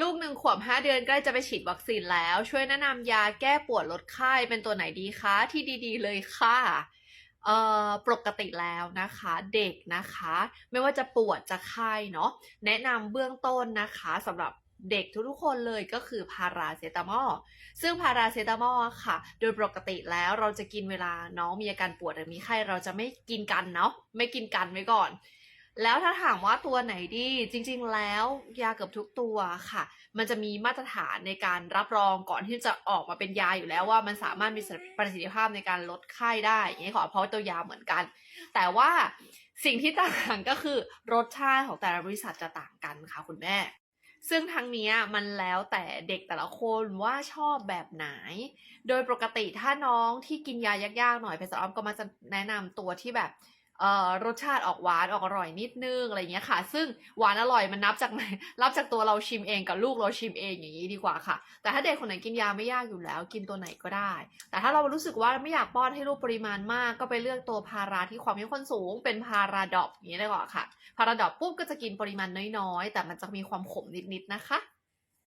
ลูกหนึ่งขวบห้าเดือนใกล้จะไปฉีดวัคซีนแล้ว ช่วยแนะนำยาแก้ปวดลดไข้เป็นตัวไหนดีคะ ที่ดีๆเลยค่ะเอ่อปกติแล้วนะคะเด็กนะคะ ไม่ว่าจะปวดจะไข้เนาะแนะนำเบื้องต้นนะคะสำหรับเด็กทุกๆคนเลยก็คือพาราเซตามอลซึ่งพาราเซตามอลค่ะ โดยปกติแล้วเราจะกินเวลาน้องมีอาการปวดหรือมีไข้เราจะไม่กินกันเนาะไม่กินกันไว้ก่อน แล้วถ้าถามว่าตัวไหนดีจริง ๆ แล้วยาเกือบทุกตัวค่ะ มันจะมีมาตรฐานในการรับรองก่อนที่จะออกมาเป็นยาอยู่แล้วว่ามันสามารถมีประสิทธิภาพในการลดไข้ได้อย่างนี้ขอเพราะตัวยาเหมือนกัน แต่ว่าสิ่งที่ต่างก็คือรสชาติของแต่ละบริษัทจะต่างกันค่ะคุณแม่ ซึ่งทั้งนี้มันแล้วแต่เด็กแต่ละคนว่าชอบแบบไหน โดยปกติถ้าน้องที่กินยายากๆหน่อยเพชรอ้อมก็มาจะแนะนำตัวที่แบบ รสชาติออกหวานออกอร่อยนิดนึงอะไรเงี้ยค่ะ ซึ่งหวานอร่อยมันนับจากไหนรับจากตัวเราชิมเองกับลูกเราชิมเองอย่างนี้ดีกว่าค่ะ แต่ถ้าเด็กคนไหนกินยาไม่ยากอยู่แล้ว กินตัวไหนก็ได้ แต่ถ้าเรารู้สึกว่าไม่อยากป้อนให้ลูกปริมาณมาก ก็ไปเลือกตัวพาราที่ความเข้มข้นสูง เป็นพาราดอปอย่างนี้ไดีกว่าค่ะ พาราดอปปุ๊บก็จะกินปริมาณน้อยๆ แต่มันจะมีความขมนิดๆนะคะ